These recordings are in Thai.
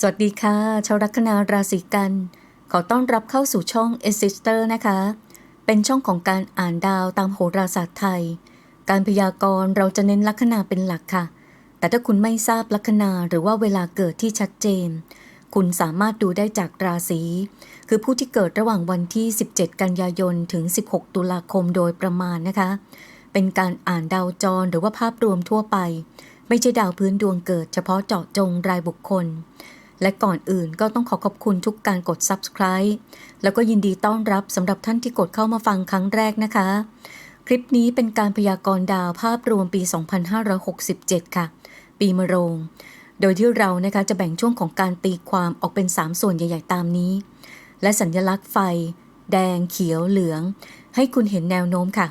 สวัสดีค่ะ ชาวลัคนาราศีกัน ขอต้อนรับเข้าสู่ช่อง e s i s t e r นะคะ เป็นช่องของการอ่านดาวตามโหราศาสตร์ไทย การพยากรณ์เราจะเน้นลัคนาเป็นหลักค่ะ แต่ถ้าคุณไม่ทราบลัคนาหรือว่าเวลาเกิดที่ชัดเจน คุณสามารถดูได้จากราศี คือผู้ที่เกิดระหว่างวันที่ 17 กันยายน ถึง 16 ตุลาคมโดยประมาณนะคะ เป็นการอ่านดาวจรหรือว่าภาพรวมทั่วไป ไม่ใช่ดาวพื้นดวงเกิดเฉพาะเจาะจงรายบุคคล และก่อนอื่นก็ต้องขอขอบคุณทุกการกด subscribe แล้วก็ยินดีต้อนรับสำหรับท่านที่กดเข้ามาฟังครั้งแรกนะคะ คลิปนี้เป็นการพยากรณ์ดาวภาพรวมปี 2567 ค่ะ ปีมะโรง โดยที่เรานะคะจะแบ่งช่วงของการตีความออกเป็น 3 ส่วนใหญ่ ๆ ตามนี้ และสัญลักษณ์ไฟ แดง เขียวเหลือง ให้คุณเห็นแนวโน้มค่ะ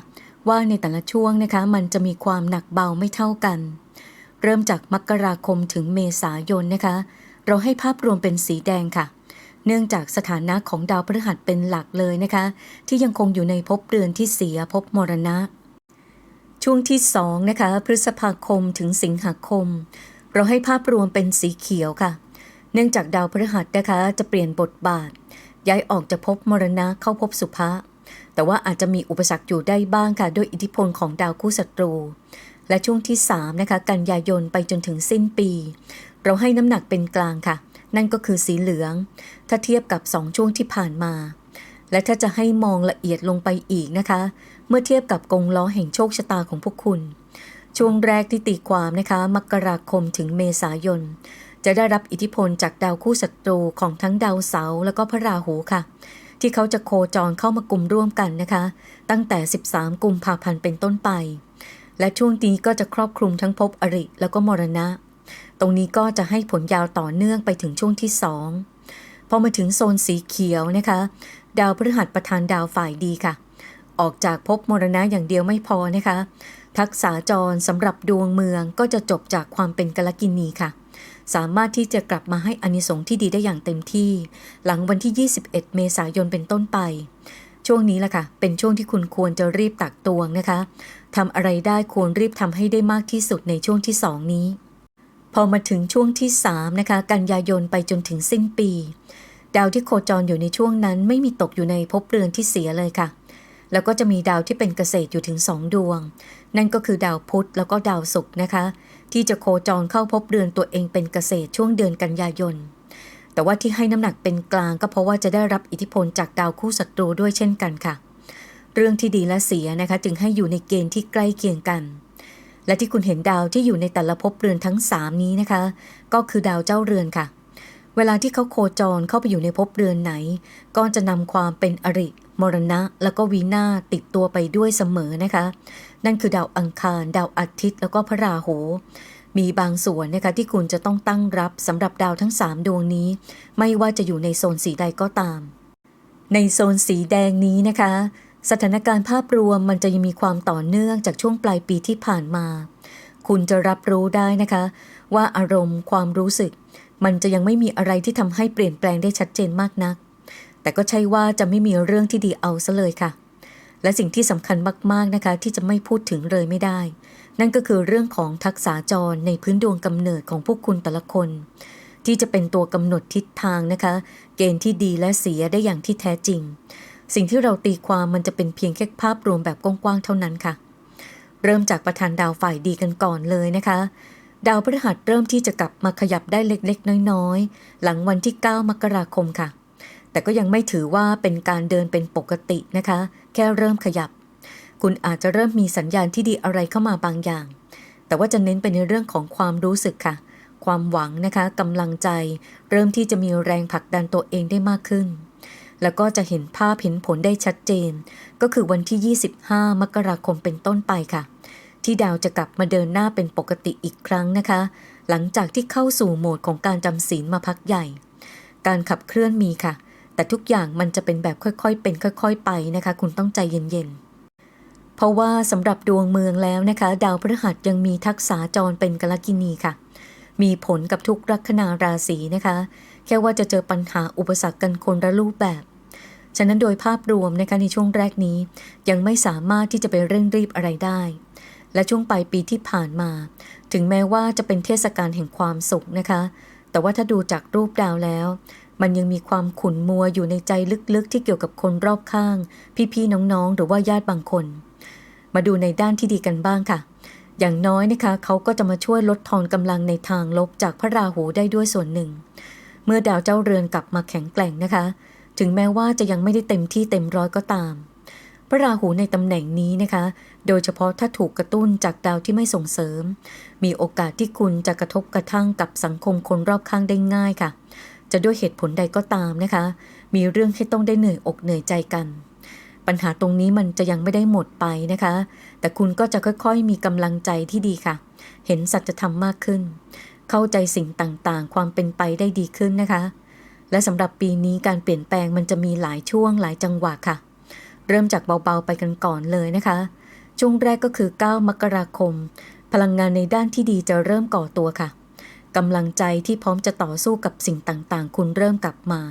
ว่าในแต่ละช่วงนะคะ มันจะมีความหนักเบาไม่เท่ากัน เริ่มจากมกราคมถึงเมษายนนะคะ เราให้ภาพรวมเป็นสีแดงค่ะ เนื่องจากสถานะของดาวพฤหัสเป็นหลักเลยนะคะ ที่ยังคงอยู่ในภพเรือนที่เสียภพมรณะ ช่วงที่2นะคะ พฤษภาคมถึงสิงหาคม เราให้ภาพรวมเป็นสีเขียวค่ะ เนื่องจากดาวพฤหัสนะคะ จะเปลี่ยนบทบาท ย้ายออกจากภพมรณะเข้าภพสุภะแต่ว่าอาจจะมีอุปสรรคอยู่ได้บ้างค่ะด้วยอิทธิพลของดาวคู่ศัตรู และช่วงที่3นะคะกันยายนไปจนถึงสิ้นปี เราให้น้ำหนักเป็นกลางค่ะ นั่นก็คือสีเหลือง ถ้าเทียบกับ 2 ช่วงที่ผ่านมา และถ้าจะให้มองละเอียดลงไปอีกนะคะ เมื่อเทียบกับกงล้อแห่งโชคชะตาของพวกคุณ ช่วงแรกที่ตีความนะคะ มกราคมถึงเมษายน จะได้รับอิทธิพลจากดาวคู่ศัตรูของทั้งดาวเสาร์แล้วก็พระราหูค่ะ ที่เขาจะโคจรเข้ามากลุ่มร่วมกันนะคะ ตั้งแต่ 13 กุมภาพันธ์เป็นต้นไปและช่วงนี้ก็จะครอบคลุมทั้งภพอริแล้วก็มรณะ ตรงนี้ก็จะให้ผลยาวต่อเนื่องไปถึงช่วงที่ 2 พอมาถึงโซนสีเขียวนะคะ ดาวพฤหัสประธานดาวฝ่ายดีค่ะ ออกจากภพมรณะอย่างเดียวไม่พอนะคะ ทักษาจรสำหรับดวงเมืองก็จะจบจากความเป็นกลกินีค่ะ สามารถที่จะกลับมาให้อานิสงส์ที่ดีได้อย่างเต็มที่ หลังวันที่ 21 เมษายนเป็นต้นไปช่วงนี้แหละค่ะ เป็นช่วงที่คุณควรจะรีบตักตวงนะคะ ทำอะไรได้ควรรีบทำให้ได้มากที่สุดในช่วงที่2นี้ พอมาถึงช่วงที่3นะคะกันยายนไปจนถึงสิ้นปี ดาวที่โคจรอยู่ในช่วงนั้นไม่มีตกอยู่ในภพเรือนที่เสียเลยค่ะ แล้วก็จะมีดาวที่เป็นเกษตรอยู่ถึง 2 ดวง นั่นก็คือดาวพุธแล้วก็ดาวศุกร์นะคะ ที่จะโคจรเข้าภพเรือนตัวเองเป็นเกษตรช่วงเดือนกันยายน แต่ว่าที่ให้น้ำหนักเป็นกลางก็เพราะว่าจะได้รับอิทธิพลจากดาวคู่ศัตรูด้วยเช่นกันค่ะ เรื่องที่ดีและเสียนะคะจึงให้อยู่ในเกณฑ์ที่ใกล้เคียงกัน และที่คุณเห็นดาวที่อยู่ในแต่ละภพเรือนทั้ง 3 นี้นะคะ ก็คือดาวเจ้าเรือนค่ะ เวลาที่เขาโคจรเข้าไปอยู่ในภพเรือนไหน ก็จะนำความเป็นอริ มรณะ แล้วก็วีนาติดตัวไปด้วยเสมอนะคะ นั่นคือดาวอังคาร ดาวอาทิตย์ แล้วก็พระราหูมีบางส่วนนะคะที่คุณจะต้องตั้งรับสำหรับดาวทั้ง 3 ดวงนี้ ไม่ว่าจะอยู่ในโซนสีใดก็ตาม ในโซนสีแดงนี้นะคะ สถานการณ์ภาพรวมมันจะยังมีความต่อเนื่องจากช่วงปลายปีที่ผ่านมา คุณจะรับรู้ได้นะคะ ว่าอารมณ์ความรู้สึก มันจะยังไม่มีอะไรที่ทำให้เปลี่ยนแปลงได้ชัดเจนมากนัก แต่ก็ใช่ว่าจะไม่มีเรื่องที่ดีเอาซะเลยค่ะ และสิ่งที่สำคัญมากๆนะคะ ที่จะไม่พูดถึงเลยไม่ได้ นั่นก็คือเรื่องของทักษะจรในพื้นดวงกำเนิดของพวกคุณแต่ละคน ที่จะเป็นตัวกำหนดทิศทางนะคะ เกณฑ์ที่ดีและเสียได้อย่างที่แท้จริง สิ่งที่เราตีความมันจะเป็นเพียงแค่ภาพรวมแบบกว้างๆเท่านั้นค่ะ เริ่มจากประธานดาวฝ่ายดีกันก่อนเลยนะคะ ดาวพฤหัสเริ่มที่จะกลับมาขยับได้เล็กๆ น้อยๆ หลังวันที่ 9 มกราคมค่ะ แต่ก็ยังไม่ถือว่าเป็นการเดินเป็นปกตินะคะ แค่เริ่มขยับ คุณอาจจะเริ่มมีสัญญาณที่ดีอะไรเข้ามาบางอย่าง แต่ว่าจะเน้นไปในเรื่องของความรู้สึกค่ะ ความหวังนะคะกำลังใจ เริ่มที่จะมีแรงผลักดันตัวเองได้มากขึ้น แล้วก็จะเห็นภาพเห็นผลได้ชัดเจน ก็คือวันที่ 25 มกราคมเป็นต้นไปค่ะ ที่ดาวจะกลับมาเดินหน้าเป็นปกติอีกครั้งนะคะ หลังจากที่เข้าสู่โหมดของการจำศีลมาพักใหญ่ การขับเคลื่อนมีค่ะ แต่ทุกอย่างมันจะเป็นแบบค่อยๆ เป็นค่อย ๆ ไปนะคะ คุณต้องใจเย็นๆเพราะว่าสำหรับดวงเมืองแล้วนะคะ ดาวพฤหัสยังมีทักษะจรเป็นกลกินีค่ะ มีผลกับทุกลัคนาราศีนะคะ แค่ว่าจะเจอปัญหาอุปสรรคกันคนละรูปแบบ ฉะนั้นโดยภาพรวมนะคะในช่วงแรกนี้ ยังไม่สามารถที่จะไปเร่งรีบอะไรได้ และช่วงปลายปีที่ผ่านมา ถึงแม้ว่าจะเป็นเทศกาลแห่งความสุขนะคะแแต่ว่าถ้าดูจากรูปดาวแล้ว มันยังมีความขุ่นมัวอยู่ในใจลึกๆ ที่เกี่ยวกับคนรอบข้าง พี่ๆน้องๆ หรือว่าญาติบางคน มาดูในด้านที่ดีกันบ้างค่ะอย่างน้อยนะคะเขาก็จะมาช่วยลดทอนกำลังในทางลบจากพระราหูได้ด้วยส่วนหนึ่ง เมื่อดาวเจ้าเรือนกลับมาแข็งแกร่งนะคะ ถึงแม้ว่าจะยังไม่ได้เต็มที่เต็มร้อยก็ตาม พระราหูในตำแหน่งนี้นะคะ โดยเฉพาะถ้าถูกกระตุ้นจากดาวที่ไม่ส่งเสริม มีโอกาสที่คุณจะกระทบกระทั่งกับสังคมคนรอบข้างได้ง่ายค่ะ จะด้วยเหตุผลใดก็ตามนะคะ มีเรื่องให้ต้องได้เหนื่อยอกเหนื่อยใจกันปัญหาตรงนี้มันจะยังไม่ได้หมดไปนะคะ แต่คุณก็จะค่อยๆ มีกำลังใจที่ดีค่ะ เห็นสัจธรรมมากขึ้น เข้าใจสิ่งต่างๆ ความเป็นไปได้ดีขึ้นนะคะ และสำหรับปีนี้การเปลี่ยนแปลงมันจะมีหลายช่วงหลายจังหวะค่ะ เริ่มจากเบาๆไปกันก่อนเลยนะคะ ช่วงแรกก็คือ 9 มกราคม พลังงานในด้านที่ดีจะเริ่มก่อตัวค่ะกำลังใจที่พร้อมจะต่อสู้กับสิ่งต่างๆ คุณเริ่มกลับมา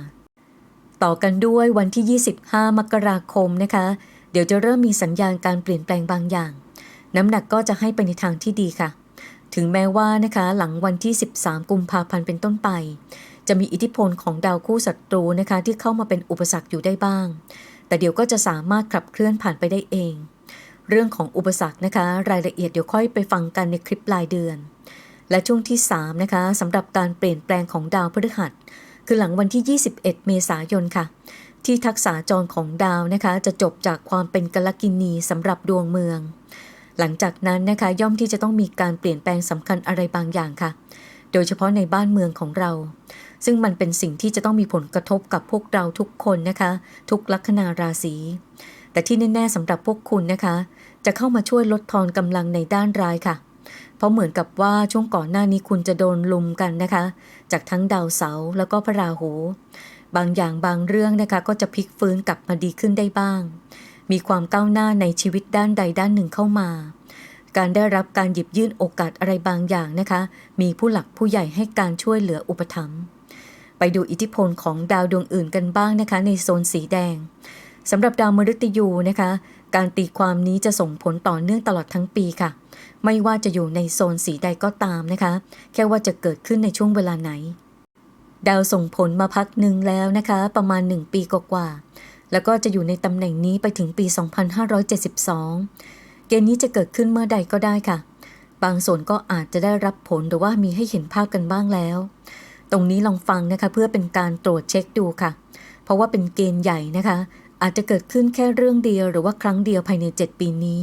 ต่อกันด้วยวันที่ 25 มกราคมนะคะ เดี๋ยวจะเริ่มมีสัญญาณการเปลี่ยนแปลงบางอย่าง น้ำหนักก็จะให้ไปในทางที่ดีค่ะ ถึงแม้ว่านะคะหลังวันที่ 13 กุมภาพันธ์เป็นต้นไป จะมีอิทธิพลของดาวคู่ศัตรูนะคะที่เข้ามาเป็นอุปสรรคอยู่ได้บ้าง แต่เดี๋ยวก็จะสามารถขับเคลื่อนผ่านไปได้เอง เรื่องของอุปสรรคนะคะ รายละเอียดเดี๋ยวค่อยไปฟังกันในคลิปรายเดือน และช่วงที่3นะคะสำหรับการเปลี่ยนแปลงของดาวพฤหัส คือหลังวันที่ 21 เมษายนค่ะ ที่ทักษะจรของดาวนะคะจะจบจากความเป็นกลกินีสำหรับดวงเมือง หลังจากนั้นนะคะย่อมที่จะต้องมีการเปลี่ยนแปลงสำคัญอะไรบางอย่างค่ะ โดยเฉพาะในบ้านเมืองของเรา ซึ่งมันเป็นสิ่งที่จะต้องมีผลกระทบกับพวกเราทุกคนนะคะ ทุกลัคนาราศีแต่ที่แน่ๆสำหรับพวกคุณนะคะ จะเข้ามาช่วยลดทอนกำลังในด้านร้ายค่ะ เพราะเหมือนกับว่าช่วงก่อนหน้านี้คุณจะโดนลุมกันนะคะ จากทั้งดาวเสาร์แล้วก็พระราหู บางอย่างบางเรื่องนะคะก็จะพลิกฟื้นกลับมาดีขึ้นได้บ้าง มีความก้าวหน้าในชีวิตด้านใดด้านหนึ่งเข้ามา การได้รับการหยิบยื่นโอกาสอะไรบางอย่างนะคะ มีผู้หลักผู้ใหญ่ให้การช่วยเหลืออุปถัมภ์ไปดูอิทธิพลของดาวดวงอื่นกันบ้างนะคะ ในโซนสีแดงสำหรับดาวมฤตยูนะคะ การตีความนี้จะส่งผลต่อเนื่องตลอดทั้งปีค่ะ ไม่ว่าจะอยู่ในโซนสีใดก็ตามนะคะ แค่ว่าจะเกิดขึ้นในช่วงเวลาไหน ดาวส่งผลมาพักหนึ่งแล้วนะคะ ประมาณ 1 ปีกว่า แล้วก็จะอยู่ในตำแหน่งนี้ไปถึงปี 2572 เกณฑ์นี้จะเกิดขึ้นเมื่อใดก็ได้ค่ะ บางส่วนก็อาจจะได้รับผลหรือว่ามีให้เห็นภาพกันบ้างแล้ว ตรงนี้ลองฟังนะคะเพื่อเป็นการตรวจเช็คดูค่ะ เพราะว่าเป็นเกณฑ์ใหญ่นะคะ อาจจะเกิดขึ้นแค่เรื่องเดียวหรือว่าครั้งเดียวภายใน 7 ปีนี้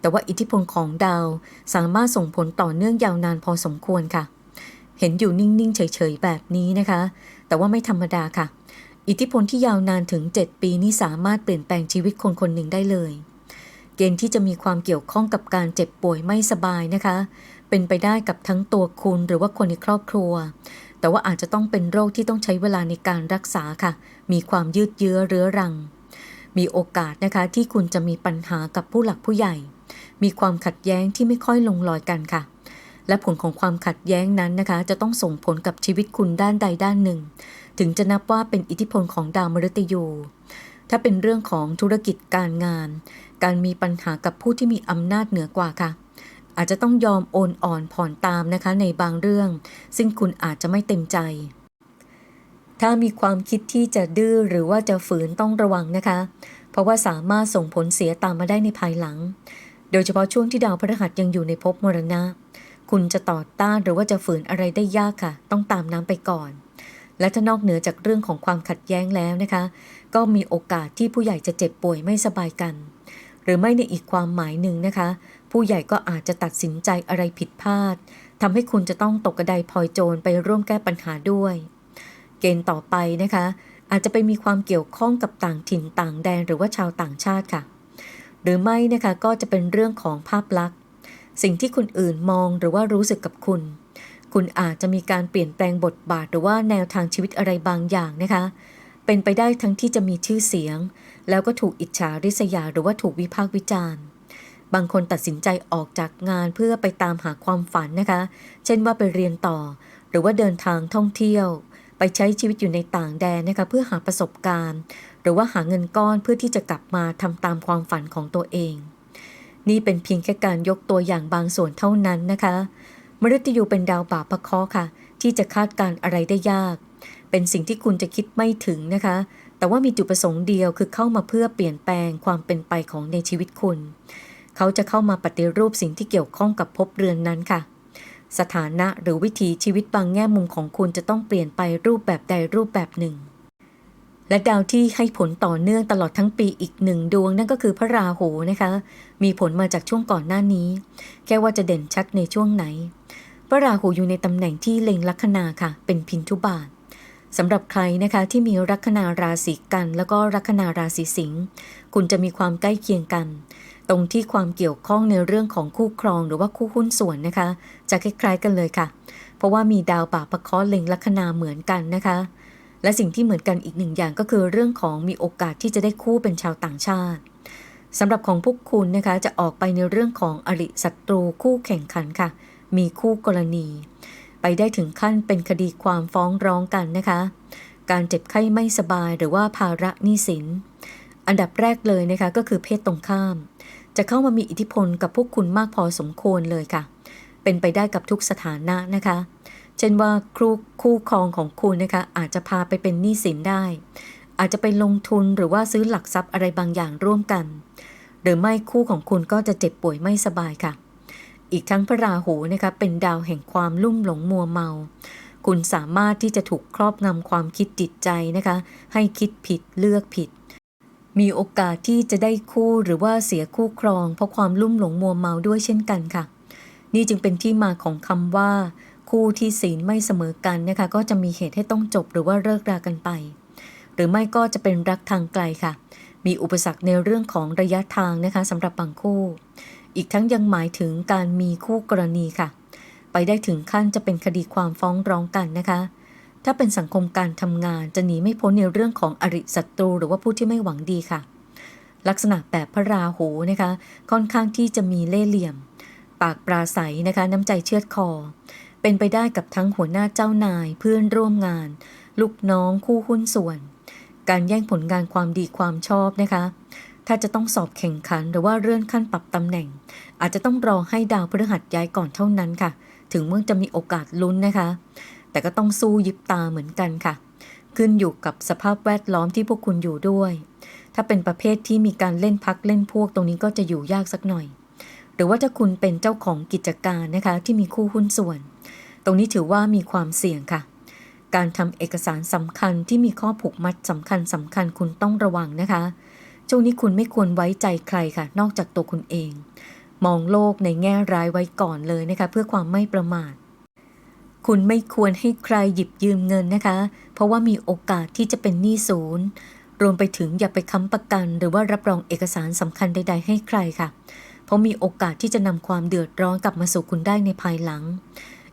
แต่ว่าอิทธิพลของดาวสามารถส่งผลต่อเนื่องยาวนานพอสมควรค่ะ เห็นอยู่นิ่งๆเฉยๆแบบนี้นะคะ แต่ว่าไม่ธรรมดาค่ะ อิทธิพลที่ยาวนานถึง 7 ปีนี้สามารถเปลี่ยนแปลงชีวิตคนคนหนึ่งได้เลย เกณฑ์ที่จะมีความเกี่ยวข้องกับการเจ็บป่วยไม่สบายนะคะ เป็นไปได้กับทั้งตัวคุณหรือว่าคนในครอบครัว แต่ว่าอาจจะต้องเป็นโรคที่ต้องใช้เวลาในการรักษาค่ะ มีความยืดเยื้อเรื้อรัง มีโอกาสนะคะที่คุณจะมีปัญหากับผู้หลักผู้ใหญ่ มีความขัดแย้งที่ไม่ค่อยลงรอยกันค่ะ และผลของความขัดแย้งนั้นนะคะ จะต้องส่งผลกับชีวิตคุณด้านใดด้านหนึ่ง ถึงจะนับว่าเป็นอิทธิพลของดาวมฤตยู ถ้าเป็นเรื่องของธุรกิจการงาน การมีปัญหากับผู้ที่มีอำนาจเหนือกว่าค่ะ อาจจะต้องยอมโอนอ่อนผ่อนตามนะคะในบางเรื่อง ซึ่งคุณอาจจะไม่เต็มใจ ถ้ามีความคิดที่จะดื้อหรือว่าจะฝืนต้องระวังนะคะ เพราะว่าสามารถส่งผลเสียตามมาได้ในภายหลัง โดยเฉพาะช่วงที่ดาวพฤหัสยังอยู่ในภพมรณะ คุณจะต่อต้านหรือว่าจะฝืนอะไรได้ยากค่ะ ต้องตามน้ำไปก่อน และถ้านอกเหนือจากเรื่องของความขัดแย้งแล้วนะคะ ก็มีโอกาสที่ผู้ใหญ่จะเจ็บป่วยไม่สบายกัน หรือไม่ในอีกความหมายหนึ่งนะคะ ผู้ใหญ่ก็อาจจะตัดสินใจอะไรผิดพลาดทำให้คุณจะต้องตกกระไดพลอยโจรไปร่วมแก้ปัญหาด้วย เกณฑ์ต่อไปนะคะ อาจจะไปมีความเกี่ยวข้องกับต่างถิ่นต่างแดนหรือว่าชาวต่างชาติค่ะ หรือไม่นะคะก็จะเป็นเรื่องของภาพลักษณ์ สิ่งที่คนอื่นมองหรือว่ารู้สึกกับคุณ คุณอาจจะมีการเปลี่ยนแปลงบทบาทหรือว่าแนวทางชีวิตอะไรบางอย่างนะคะ เป็นไปได้ทั้งที่จะมีชื่อเสียง แล้วก็ถูกอิจฉาริษยาหรือว่าถูกวิพากษ์วิจารณ์บางคนตัดสินใจออกจากงานเพื่อไปตามหาความฝันนะคะ เช่นว่าไปเรียนต่อ หรือว่าเดินทางท่องเที่ยว ไปใช้ชีวิตอยู่ในต่างแดนนะคะเพื่อหาประสบการณ์ หรือว่าหาเงินก้อนเพื่อที่จะกลับมาทำตามความฝันของตัวเอง นี่เป็นเพียงแค่การยกตัวอย่างบางส่วนเท่านั้นนะคะ มฤตยูเป็นดาวบาปพระเคาะค่ะ ที่จะคาดการอะไรได้ยาก เป็นสิ่งที่คุณจะคิดไม่ถึงนะคะ แต่ว่ามีจุดประสงค์เดียวคือเข้ามาเพื่อเปลี่ยนแปลงความเป็นไปของในชีวิตคุณ เขาจะเข้ามาปฏิรูปสิ่งที่เกี่ยวข้องกับภพเรือนนั้นค่ะ สถานะหรือวิถีชีวิตบางแง่มุมของคุณจะต้องเปลี่ยนไปรูปแบบใดรูปแบบหนึ่ง และดาวที่ให้ผลต่อเนื่องตลอดทั้งปีอีกหนึ่งดวง นั่นก็คือพระราหูนะคะ มีผลมาจากช่วงก่อนหน้านี้ แค่ว่าจะเด่นชัดในช่วงไหน พระราหูอยู่ในตำแหน่งที่เล็งลัคนาค่ะ เป็นพินทุบาทสำหรับใครนะคะที่มีลัคนาราศีกัน แล้วก็ลัคนาราศีสิงห์คุณจะมีความใกล้เคียงกัน ตรงที่ความเกี่ยวข้องในเรื่องของคู่ครองหรือว่าคู่หุ้นส่วนนะคะ จะคล้ายๆกันเลยค่ะ เพราะว่ามีดาวป่าปะเคราะห์เล็งลัคนาเหมือนกันนะคะ และสิ่งที่เหมือนกันอีกหนึ่งอย่างก็คือเรื่องของมีโอกาสที่จะได้คู่เป็นชาวต่างชาติสำหรับของพวกคุณนะคะจะออกไปในเรื่องของอริศัตรูคู่แข่งขันค่ะ มีคู่กรณี ไปได้ถึงขั้นเป็นคดีความฟ้องร้องกันนะคะ การเจ็บไข้ไม่สบายหรือว่าภาระหนี้สิน อันดับแรกเลยนะคะก็คือเพศตรงข้าม จะเข้ามามีอิทธิพลกับพวกคุณมากพอสมควรเลยค่ะ เป็นไปได้กับทุกสถานะนะคะ เช่นว่าครูคู่ครองของคุณนะคะอาจจะพาไปเป็นหนี้สินได้ อาจจะไปลงทุนหรือว่าซื้อหลักทรัพย์อะไรบางอย่างร่วมกัน หรือไม่คู่ของคุณก็จะเจ็บป่วยไม่สบายค่ะ อีกทั้งพระราหูนะคะเป็นดาวแห่งความลุ่มหลงมัวเมา คุณสามารถที่จะถูกครอบงำความคิดจิตใจนะคะ ให้คิดผิดเลือกผิดมีโอกาสที่จะได้คู่หรือว่าเสียคู่ครอง เพราะความลุ่มหลงมัวเมาด้วยเช่นกันค่ะ นี่จึงเป็นที่มาของคำว่า คู่ที่ศีลไม่เสมอกันนะคะก็จะมีเหตุให้ต้องจบหรือว่าเลิกรากันไป หรือไม่ก็จะเป็นรักทางไกลค่ะ มีอุปสรรคในเรื่องของระยะทางนะคะสำหรับบางคู่ อีกทั้งยังหมายถึงการมีคู่กรณีค่ะ ไปได้ถึงขั้นจะเป็นคดีความฟ้องร้องกันนะคะถ้าเป็นสังคมการทำงานจะหนีไม่พ้นในเรื่องของอริศัตรู หรือว่าผู้ที่ไม่หวังดีค่ะ ลักษณะแบบพระราหูนะคะ ค่อนข้างที่จะมีเล่ห์เหลี่ยม ปากปราศัยนะคะ น้ำใจเชือดคอ เป็นไปได้กับทั้งหัวหน้าเจ้านายเพื่อนร่วมงาน ลูกน้องคู่หุ้นส่วน การแย่งผลงานความดีความชอบนะคะ ถ้าจะต้องสอบแข่งขันหรือว่าเลื่อนขั้นปรับตำแหน่ง อาจจะต้องรอให้ดาวพฤหัสย้ายก่อนเท่านั้นค่ะ ถึงเมื่อจะมีโอกาสลุ้นนะคะ แต่ก็ต้องสู้ยิบตาเหมือนกันค่ะ ขึ้นอยู่กับสภาพแวดล้อมที่พวกคุณอยู่ด้วย ถ้าเป็นประเภทที่มีการเล่นพักเล่นพวกตรงนี้ก็จะอยู่ยากสักหน่อย หรือว่าถ้าคุณเป็นเจ้าของกิจการนะคะที่มีคู่หุ้นส่วน ตรงนี้ถือว่ามีความเสี่ยงค่ะ การทำเอกสารสำคัญที่มีข้อผูกมัดสำคัญสำคัญคุณต้องระวังนะคะ ช่วงนี้คุณไม่ควรไว้ใจใครค่ะ นอกจากตัวคุณเอง มองโลกในแง่ร้ายไว้ก่อนเลยนะคะ เพื่อความไม่ประมาท คุณไม่ควรให้ใครหยิบยืมเงินนะคะ เพราะว่ามีโอกาสที่จะเป็นหนี้ศูนย์รวมไปถึงอย่าไปค้ำประกัน หรือว่ารับรองเอกสารสำคัญใด ๆ ให้ใครค่ะ เพราะมีโอกาสที่จะนำความเดือดร้อนกลับมาสู่คุณได้ในภายหลัง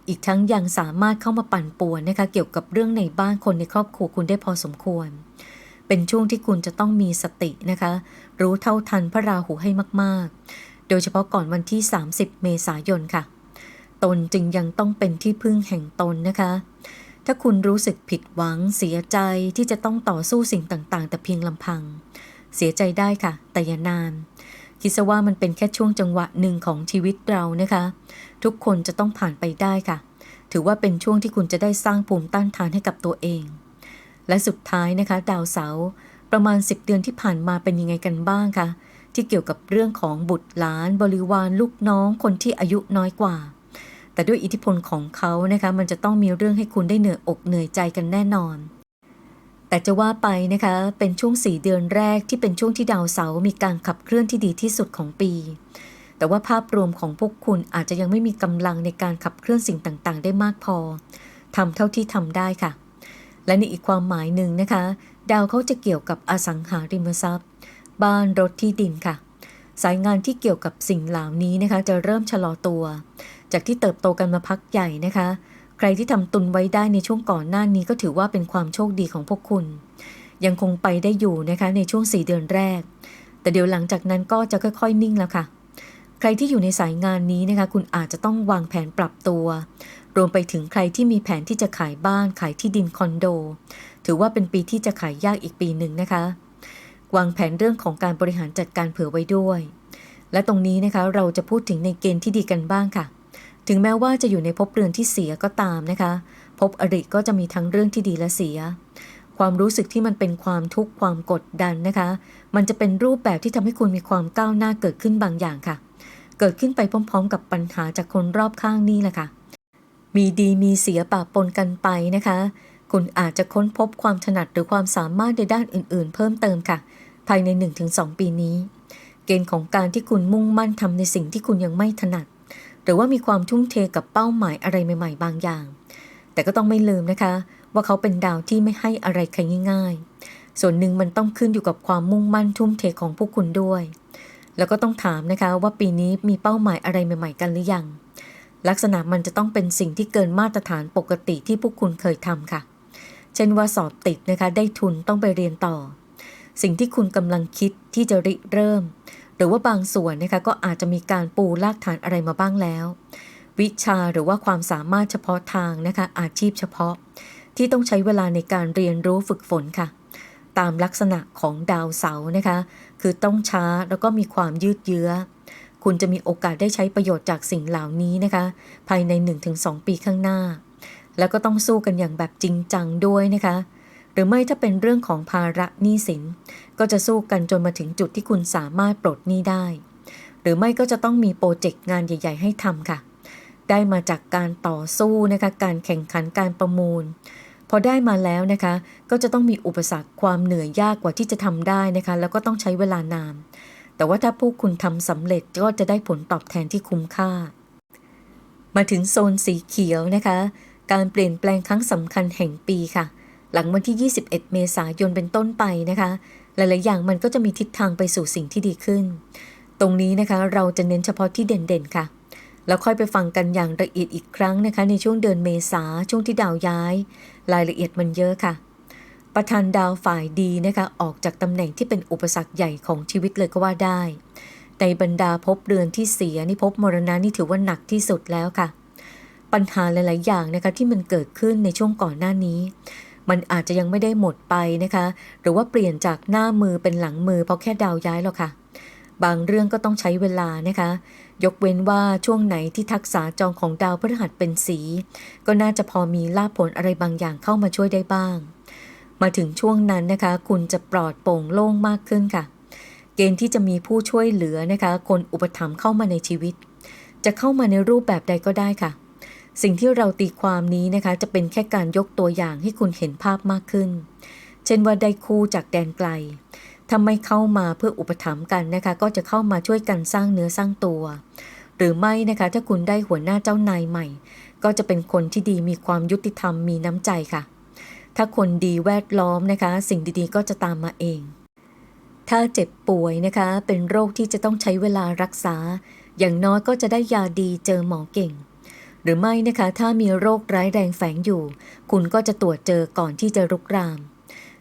อีกทั้งยังสามารถเข้ามาปั่นป่วนนะคะเกี่ยวกับเรื่องในบ้านคนในครอบครัวคุณได้พอสมควร เป็นช่วงที่คุณจะต้องมีสตินะคะ รู้เท่าทันพระราหูให้มากๆ โดยเฉพาะก่อนวันที่ 30 เมษายนค่ะ ตนจึงยังต้องเป็นที่พึ่งแห่งตนนะคะ ถ้าคุณรู้สึกผิดหวังเสียใจที่จะต้องต่อสู้สิ่งต่างๆ แต่เพียงลำพัง เสียใจได้ค่ะ แต่อย่านาน คิดซะว่ามันเป็นแค่ช่วงจังหวะหนึ่งของชีวิตเรานะคะ ทุกคนจะต้องผ่านไปได้ค่ะ ถือว่าเป็นช่วงที่คุณจะได้สร้างภูมิต้านทานให้กับตัวเอง และสุดท้ายนะคะ ดาวเสาร์ประมาณ 10 เดือนที่ผ่านมาเป็นยังไงกันบ้างคะที่เกี่ยวกับเรื่องของบุตรหลาน บริวารลูกน้องคนที่อายุน้อยกว่า แต่ด้วยอิทธิพลของเขานะคะ มันจะต้องมีเรื่องให้คุณได้เหนื่อยอกเหนื่อยใจกันแน่นอน แต่จะว่าไปนะคะ เป็นช่วง4เดือนแรกที่เป็นช่วงที่ดาวเสาร์มีการขับเคลื่อนที่ดีที่สุดของปี แต่ว่าภาพรวมของพวกคุณอาจจะยังไม่มีกำลังในการขับเคลื่อนสิ่งต่างๆ ได้มากพอทำเท่าที่ทำได้ค่ะ และในอีกความหมายหนึ่งนะคะ ดาวเขาจะเกี่ยวกับอสังหาริมทรัพย์ บ้านรถที่ดินค่ะ สายงานที่เกี่ยวกับสิ่งเหล่านี้นะคะ จะเริ่มชะลอตัว จากที่เติบโตกันมาพักใหญ่นะคะ ใครที่ทำตุนไว้ได้ในช่วงก่อนหน้านี้ก็ถือว่าเป็นความโชคดีของพวกคุณ ยังคงไปได้อยู่นะคะในช่วง 4 เดือนแรก แต่เดี๋ยวหลังจากนั้นก็จะค่อยๆ นิ่งแล้วค่ะ ใครที่อยู่ในสายงานนี้นะคะ คุณอาจจะต้องวางแผนปรับตัว รวมไปถึงใครที่มีแผนที่จะขายบ้านขายที่ดินคอนโด ถือว่าเป็นปีที่จะขายยากอีกปีหนึ่งนะคะ วางแผนเรื่องของการบริหารจัดการเผื่อไว้ด้วย และตรงนี้นะคะเราจะพูดถึงในเกณฑ์ที่ดีกันบ้างค่ะ ถึงแม้ว่าจะอยู่ในภพเรือนที่เสียก็ตามนะคะภพอริก็จะมีทั้งเรื่องที่ดีและเสีย ความรู้สึกที่มันเป็นความทุกข์ความกดดันนะคะ มันจะเป็นรูปแบบที่ทำให้คุณมีความก้าวหน้าเกิดขึ้นบางอย่างค่ะ เกิดขึ้นไปพร้อม ๆ กับปัญหาจากคนรอบข้างนี่แหละค่ะ มีดีมีเสียปะปนกันไปนะคะ คุณอาจจะค้นพบความถนัดหรือความสามารถในด้านอื่น ๆ เพิ่มเติมค่ะ ภายใน 1-2 ปีนี้ เกณฑ์ของการที่คุณมุ่งมั่นทำในสิ่งที่คุณยังไม่ถนัด รือว่ามีความทุ่มเทกับเป้าหมายอะไรใหม่ ๆ บางอย่าง แต่ก็ต้องไม่ลืมนะคะ ว่าเขาเป็นดาวที่ไม่ให้อะไรใครง่าย ๆ ส่วนหนึ่งมันต้องขึ้นอยู่กับความมุ่งมั่นทุ่มเทของพวกคุณด้วย แล้วก็ต้องถามนะคะว่าปีนี้มีเป้าหมายอะไรใหม่ ๆ กันหรือยัง ลักษณะมันจะต้องเป็นสิ่งที่เกินมาตรฐานปกติที่พวกคุณเคยทำค่ะ เช่นว่าสอบติดนะคะได้ทุนต้องไปเรียนต่อ สิ่งที่คุณกำลังคิดที่จะริเริ่ม หรือว่าบางส่วนนะคะก็อาจจะมีการปูรากฐานอะไรมาบ้างแล้ว วิชาหรือว่าความสามารถเฉพาะทางนะคะอาชีพเฉพาะ ที่ต้องใช้เวลาในการเรียนรู้ฝึกฝนค่ะ ตามลักษณะของดาวเสาร์นะคะ คือต้องช้าแล้วก็มีความยืดเยื้อ คุณจะมีโอกาสได้ใช้ประโยชน์จากสิ่งเหล่านี้นะคะ ภายใน 1-2 ปีข้างหน้า แล้วก็ต้องสู้กันอย่างแบบจริงจังด้วยนะคะ หรือไม่ถ้าเป็นเรื่องของภาระหนี้สิน ก็จะสู้กันจนมาถึงจุดที่คุณสามารถปลดหนี้ได้ หรือไม่ก็จะต้องมีโปรเจกต์งานใหญ่ ๆ ให้ทำค่ะ ได้มาจากการต่อสู้นะคะการแข่งขันการประมูล พอได้มาแล้วนะคะ ก็จะต้องมีอุปสรรคความเหนื่อยยากกว่าที่จะทำได้นะคะ แล้วก็ต้องใช้เวลานาน แต่ว่าถ้าพวกคุณทำสำเร็จก็จะได้ผลตอบแทนที่คุ้มค่า มาถึงโซนสีเขียวนะคะการเปลี่ยนแปลงครั้งสำคัญแห่งปีค่ะ หลังวันที่ 21 เมษายนเป็นต้นไปนะคะ หลาย ๆ อย่างมันก็จะมีทิศทางไปสู่สิ่งที่ดีขึ้น ตรงนี้นะคะเราจะเน้นเฉพาะที่เด่น ๆ ค่ะ แล้วค่อยไปฟังกันอย่างละเอียดอีกครั้งนะคะ ในช่วงเดือนเมษาช่วงที่ดาวย้าย รายละเอียดมันเยอะค่ะ ประธานดาวฝ่ายดีนะคะ ออกจากตำแหน่งที่เป็นอุปสรรคใหญ่ของชีวิตเลยก็ว่าได้ ในบรรดาภพเรือนที่เสียนี่ภพมรณะนี่ถือว่าหนักที่สุดแล้วค่ะ ปัญหาหลาย ๆ อย่างนะคะที่มันเกิดขึ้นในช่วงก่อนหน้านี้ มันอาจจะยังไม่ได้หมดไปนะคะ หรือว่าเปลี่ยนจากหน้ามือเป็นหลังมือเพราะแค่ดาวย้ายหรอกค่ะ บางเรื่องก็ต้องใช้เวลานะคะ ยกเว้นว่าช่วงไหนที่ทักษะจองของดาวพฤหัสเป็นสี ก็น่าจะพอมีลาภผลอะไรบางอย่างเข้ามาช่วยได้บ้าง มาถึงช่วงนั้นนะคะ คุณจะปลอดโปร่งโล่งมากขึ้นค่ะ เกณฑ์ที่จะมีผู้ช่วยเหลือนะคะ คนอุปถัมภ์เข้ามาในชีวิต จะเข้ามาในรูปแบบใดก็ได้ค่ะ สิ่งที่เราตีความนี้นะคะจะเป็นแค่การยกตัวอย่างให้คุณเห็นภาพมากขึ้น เช่นว่าได้คู่จากแดนไกลถ้าไม่เข้ามาเพื่ออุปถัมภ์กันนะคะ ก็จะเข้ามาช่วยกันสร้างเนื้อสร้างตัว หรือไม่นะคะ ถ้าคุณได้หัวหน้าเจ้านายใหม่ ก็จะเป็นคนที่ดีมีความยุติธรรมมีน้ำใจค่ะ ถ้าคนดีแวดล้อมนะคะ สิ่งดีๆก็จะตามมาเอง ถ้าเจ็บป่วยนะคะ เป็นโรคที่จะต้องใช้เวลารักษา อย่างน้อยก็จะได้ยาดีเจอหมอเก่ง หรือไม่นะคะ ถ้ามีโรคร้ายแรงแฝงอยู่ คุณก็จะตรวจเจอก่อนที่จะรุกราม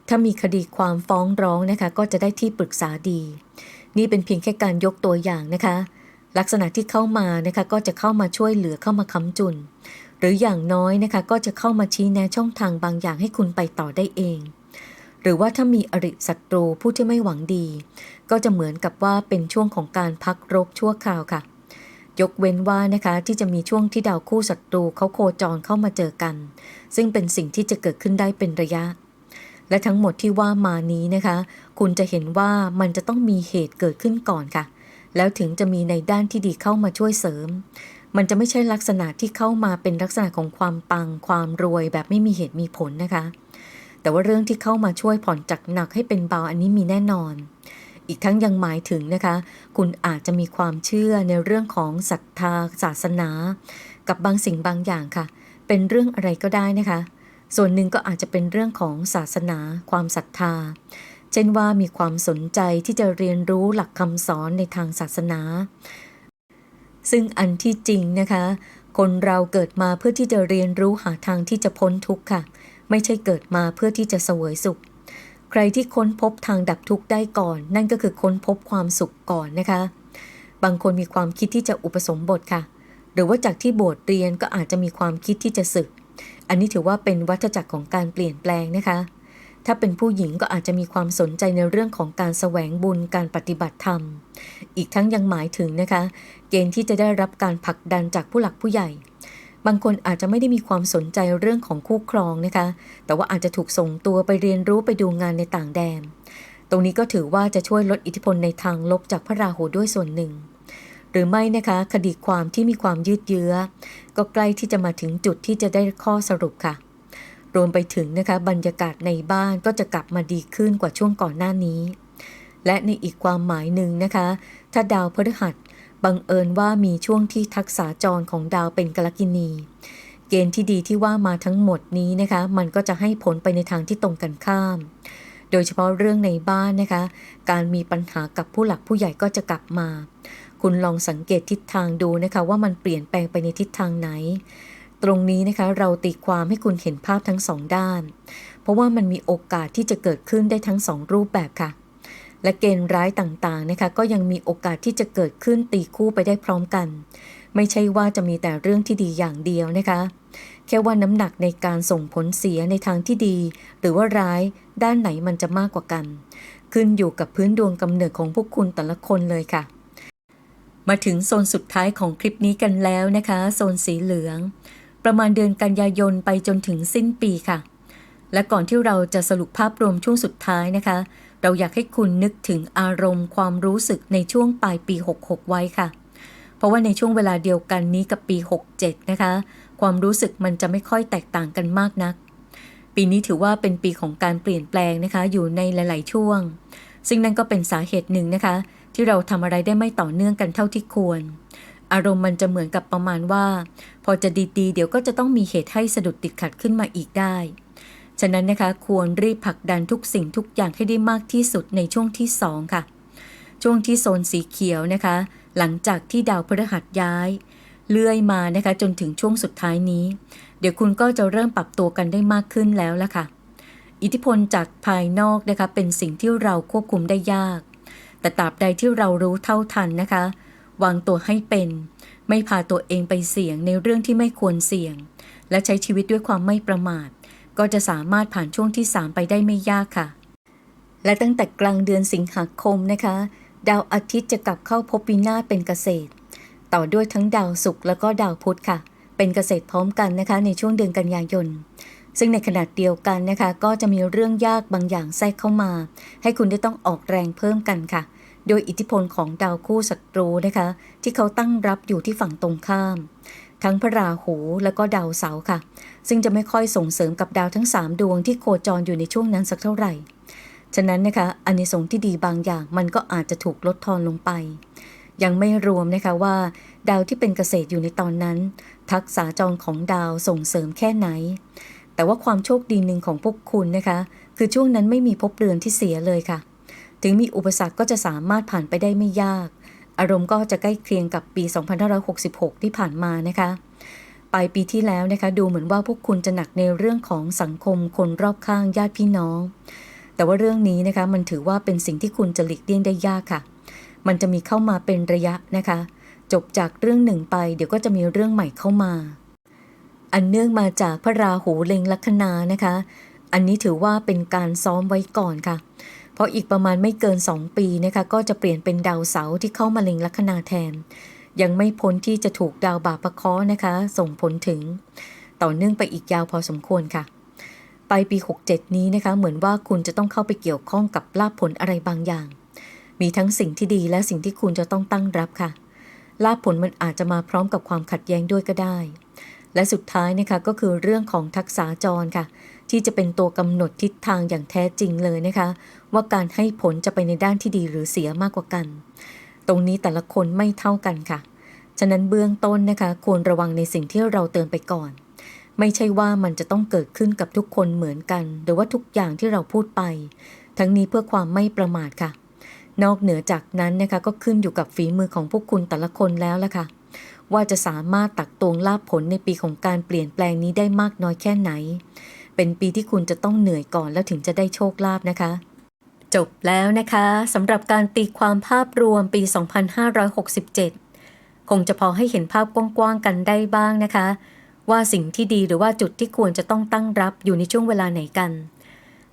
ถ้ามีคดีความฟ้องร้องนะคะ ก็จะได้ที่ปรึกษาดี นี่เป็นเพียงแค่การยกตัวอย่างนะคะ ลักษณะที่เข้ามานะคะก็จะเข้ามาช่วยเหลือเข้ามาค้ำจุน หรืออย่างน้อยนะคะ ก็จะเข้ามาชี้แนะช่องทางบางอย่างให้คุณไปต่อได้เองหรือว่าถ้ามีอริศัตรูผู้ที่ไม่หวังดี ก็จะเหมือนกับว่าเป็นช่วงของการพักรบชั่วคราวค่ะ ยกเว้นว่านะคะที่จะมีช่วงที่ดาวคู่ศัตรูเขาโคจรเข้ามาเจอกัน ซึ่งเป็นสิ่งที่จะเกิดขึ้นได้เป็นระยะ และทั้งหมดที่ว่ามานี้นะคะ คุณจะเห็นว่ามันจะต้องมีเหตุเกิดขึ้นก่อนค่ะ แล้วถึงจะมีในด้านที่ดีเข้ามาช่วยเสริม มันจะไม่ใช่ลักษณะที่เข้ามาเป็นลักษณะของความปังความรวยแบบไม่มีเหตุมีผลนะคะ แต่ว่าเรื่องที่เข้ามาช่วยผ่อนจากหนักให้เป็นเบาอันนี้มีแน่นอน อีกทั้งยังหมายถึงนะคะ คุณอาจจะมีความเชื่อในเรื่องของศรัทธาศาสนา กับบางสิ่งบางอย่างค่ะ เป็นเรื่องอะไรก็ได้นะคะ ส่วนหนึ่งก็อาจจะเป็นเรื่องของศาสนา ความศรัทธา เช่นว่ามีความสนใจที่จะเรียนรู้หลักคำสอนในทางศาสนา ซึ่งอันที่จริงนะคะ คนเราเกิดมาเพื่อที่จะเรียนรู้หาทางที่จะพ้นทุกข์ค่ะ ไม่ใช่เกิดมาเพื่อที่จะเสวยสุข ใครที่ค้นพบทางดับทุกข์ได้ก่อน นั่นก็คือค้นพบความสุขก่อนนะคะ บางคนมีความคิดที่จะอุปสมบทค่ะ หรือว่าจากที่โบสถ์เรียนก็อาจจะมีความคิดที่จะศึก อันนี้ถือว่าเป็นวัฏจักรของการเปลี่ยนแปลงนะคะ ถ้าเป็นผู้หญิงก็อาจจะมีความสนใจในเรื่องของการแสวงบุญการปฏิบัติธรรม อีกทั้งยังหมายถึงนะคะ เกณฑ์ที่จะได้รับการผลักดันจากผู้หลักผู้ใหญ่ บางคนอาจจะไม่ได้มีความสนใจเรื่องของคู่ครองนะคะ แต่ว่าอาจจะถูกส่งตัวไปเรียนรู้ไปดูงานในต่างแดน ตรงนี้ก็ถือว่าจะช่วยลดอิทธิพลในทางลบจากพระราหูด้วยส่วนหนึ่ง หรือไม่นะคะ คดีความที่มีความยืดเยื้อ ก็ใกล้ที่จะมาถึงจุดที่จะได้ข้อสรุปค่ะ รวมไปถึงนะคะบรรยากาศในบ้านก็จะกลับมาดีขึ้นกว่าช่วงก่อนหน้านี้และในอีกความหมายหนึ่งนะคะ ถ้าดาวพฤหัส บังเอิญว่ามีช่วงที่ทักษะจรของดาวเป็นกลกินี เกณฑ์ที่ดีที่ว่ามาทั้งหมดนี้นะคะ มันก็จะให้ผลไปในทางที่ตรงกันข้าม โดยเฉพาะเรื่องในบ้านนะคะ การมีปัญหากับผู้หลักผู้ใหญ่ก็จะกลับมา คุณลองสังเกตทิศทางดูนะคะว่ามันเปลี่ยนแปลงไปในทิศทางไหน ตรงนี้นะคะเราตีความให้คุณเห็นภาพทั้งสองด้าน เพราะว่ามันมีโอกาสที่จะเกิดขึ้นได้ทั้งสองรูปแบบค่ะ และเกณฑ์ร้ายต่างๆนะคะก็ยังมีโอกาสที่จะเกิดขึ้นตีคู่ไปได้พร้อมกัน ไม่ใช่ว่าจะมีแต่เรื่องที่ดีอย่างเดียวนะคะ แค่ว่าน้ำหนักในการส่งผลเสียในทางที่ดี หรือว่าร้ายด้านไหนมันจะมากกว่ากัน ขึ้นอยู่กับพื้นดวงกำเนิดของพวกคุณแต่ละคนเลยค่ะ มาถึงโซนสุดท้ายของคลิปนี้กันแล้วนะคะ โซนสีเหลือง ประมาณเดือนกันยายนไปจนถึงสิ้นปีค่ะ และก่อนที่เราจะสรุปภาพรวมช่วงสุดท้ายนะคะ เราอยากให้คุณนึกถึงอารมณ์ความรู้สึกในช่วงปลายปี 66 ไว้ค่ะ เพราะว่าในช่วงเวลาเดียวกันนี้กับปี 67 นะคะ ความรู้สึกมันจะไม่ค่อยแตกต่างกันมากนัก ปีนี้ถือว่าเป็นปีของการเปลี่ยนแปลงนะคะ อยู่ในหลาย ๆ ช่วง ซึ่งนั่นก็เป็นสาเหตุหนึ่งนะคะ ที่เราทำอะไรได้ไม่ต่อเนื่องกันเท่าที่ควร อารมณ์มันจะเหมือนกับประมาณว่า พอจะดีๆ เดี๋ยวก็จะต้องมีเหตุให้สะดุดติดขัดขึ้นมาอีกได้ ฉะนั้นนะคะควรรีบผลักดันทุกสิ่งทุกอย่างให้ได้มากที่สุดในช่วงที่ 2 ค่ะ ช่วงที่โซนสีเขียวนะคะ หลังจากที่ดาวพฤหัสย้าย เลื่อยมานะคะจนถึงช่วงสุดท้ายนี้ เดี๋ยวคุณก็จะเริ่มปรับตัวกันได้มากขึ้นแล้วละค่ะ อิทธิพลจากภายนอกนะคะเป็นสิ่งที่เราควบคุมได้ยาก แต่ตราบใดที่เรารู้เท่าทันนะคะ วางตัวให้เป็น ไม่พาตัวเองไปเสี่ยงในเรื่องที่ไม่ควรเสี่ยง และใช้ชีวิตด้วยความไม่ประมาท ก็จะสามารถผ่านช่วงที่ 3 ไปได้ไม่ยากค่ะ และตั้งแต่กลางเดือนสิงหาคมนะคะ ดาวอาทิตย์จะกลับเข้าภพวินาศเป็นเกษตร ต่อด้วยทั้งดาวศุกร์แล้วก็ดาวพุธค่ะ เป็นเกษตรพร้อมกันนะคะ ในช่วงเดือนกันยายนซึ่งในขณะเดียวกันนะคะ ก็จะมีเรื่องยากบางอย่างแทรกเข้ามา ให้คุณได้ต้องออกแรงเพิ่มกันค่ะ โดยอิทธิพลของดาวคู่ศัตรูนะคะ ที่เขาตั้งรับอยู่ที่ฝั่งตรงข้าม ทั้งพระราหูแล้วก็ดาวเสาร์ค่ะ ซึ่งจะไม่ค่อยส่งเสริมกับดาวทั้ง 3 ดวงที่โคจรอยู่ในช่วงนั้นสักเท่าไหร่ ฉะนั้นนะคะอานิสงส์ที่ดีบางอย่างมันก็อาจจะถูกลดทอนลงไป ยังไม่รวมนะคะว่า ดาวที่เป็นเกษตรอยู่ในตอนนั้น ทักษะจรของดาวส่งเสริมแค่ไหน แต่ว่าความโชคดีหนึ่งของพวกคุณนะคะ คือช่วงนั้นไม่มีภพเรือนที่เสียเลยค่ะ ถึงมีอุปสรรคก็จะสามารถผ่านไปได้ไม่ยาก อารมณ์ก็จะใกล้เคียงกับปี 2566 ที่ผ่านมานะคะปลายปีที่แล้วนะคะ ดูเหมือนว่าพวกคุณจะหนักในเรื่องของสังคมคนรอบข้างญาติพี่น้อง แต่ว่าเรื่องนี้นะคะมันถือว่าเป็นสิ่งที่คุณจะหลีกเลี่ยงได้ยากค่ะ มันจะมีเข้ามาเป็นระยะนะคะ จบจากเรื่องหนึ่งไป เดี๋ยวก็จะมีเรื่องใหม่เข้ามา อันเนื่องมาจากพระราหูเล็งลัคนานะคะ อันนี้ถือว่าเป็นการซ้อมไว้ก่อนค่ะ พราะอีกประมาณไม่เกิน 2 ปีนะคะก็จะเปลี่ยนเป็นดาวเสาร์ที่เข้ามาเล็งลัคนาแทน ยังไม่พ้นที่จะถูกดาวบาปะเคราะนะคะ ส่งผลถึง ต่อเนื่องไปอีกยาวพอสมควรค่ะปลายปี 67 นี้นะคะ เหมือนว่าคุณจะต้องเข้าไปเกี่ยวข้องกับลาภผลอะไรบางอย่าง มีทั้งสิ่งที่ดีและสิ่งที่คุณจะต้องตั้งรับค่ะ ลาภผลมันอาจจะมาพร้อมกับความขัดแย้งด้วยก็ได้ และสุดท้ายนะคะก็คือเรื่องของทักษะจรค่ะ ที่จะเป็นตัวกำหนดทิศทางอย่างแท้จริงเลยนะคะ ว่าการให้ผลจะไปในด้านที่ดีหรือเสียมากกว่ากัน ตรงนี้แต่ละคนไม่เท่ากันค่ะ ฉะนั้นเบื้องต้นนะคะควรระวังในสิ่งที่เราเตือนไปก่อน ไม่ใช่ว่ามันจะต้องเกิดขึ้นกับทุกคนเหมือนกัน หรือว่าทุกอย่างที่เราพูดไป ทั้งนี้เพื่อความไม่ประมาทค่ะ นอกเหนือจากนั้นนะคะก็ขึ้นอยู่กับฝีมือของพวกคุณแต่ละคนแล้วละค่ะว่าจะสามารถตักตวงลาภผลในปีของการเปลี่ยนแปลงนี้ได้มากน้อยแค่ไหน เป็นปีที่คุณจะต้องเหนื่อยก่อนแล้วถึงจะได้โชคลาภนะคะ จบแล้วนะคะสำหรับการตีความภาพรวมปี 2567 คงจะพอให้เห็นภาพกว้างๆกันได้บ้างนะคะ ว่าสิ่งที่ดีหรือว่าจุดที่ควรจะต้องตั้งรับอยู่ในช่วงเวลาไหนกัน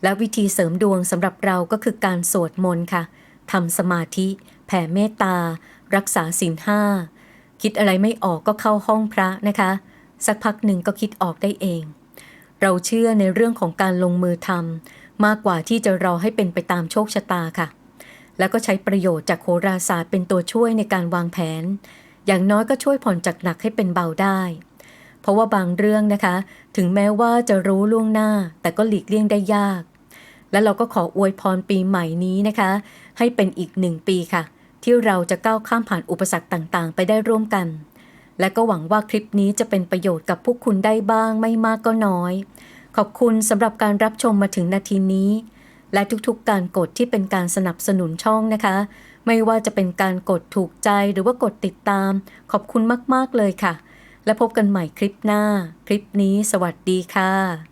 และวิธีเสริมดวงสำหรับเราก็คือการสวดมนต์ค่ะทำสมาธิ แผ่เมตตา รักษาศีลห้าคิดอะไรไม่ออกก็เข้าห้องพระนะคะ สักพักหนึ่งก็คิดออกได้เอง เราเชื่อในเรื่องของการลงมือทำมากกว่าที่จะรอให้เป็นไปตามโชคชะตาค่ะ แล้วก็ใช้ประโยชน์จากโหราศาสตร์เป็นตัวช่วยในการวางแผน อย่างน้อยก็ช่วยผ่อนจากหนักให้เป็นเบาได้ เพราะว่าบางเรื่องนะคะ ถึงแม้ว่าจะรู้ล่วงหน้า แต่ก็หลีกเลี่ยงได้ยาก และเราก็ขออวยพรปีใหม่นี้นะคะ ให้เป็นอีกหนึ่งปีค่ะ ที่เราจะก้าวข้ามผ่านอุปสรรคต่างๆ ไปได้ร่วมกัน และก็หวังว่าคลิปนี้จะเป็นประโยชน์กับพวกคุณได้บ้างไม่มากก็น้อย ขอบคุณสำหรับการรับชมมาถึงนาทีนี้ และทุกๆ การกดที่เป็นการสนับสนุนช่องนะคะ ไม่ว่าจะเป็นการกดถูกใจหรือว่ากดติดตาม ขอบคุณมากๆเลยค่ะ และพบกันใหม่คลิปหน้า คลิปนี้สวัสดีค่ะ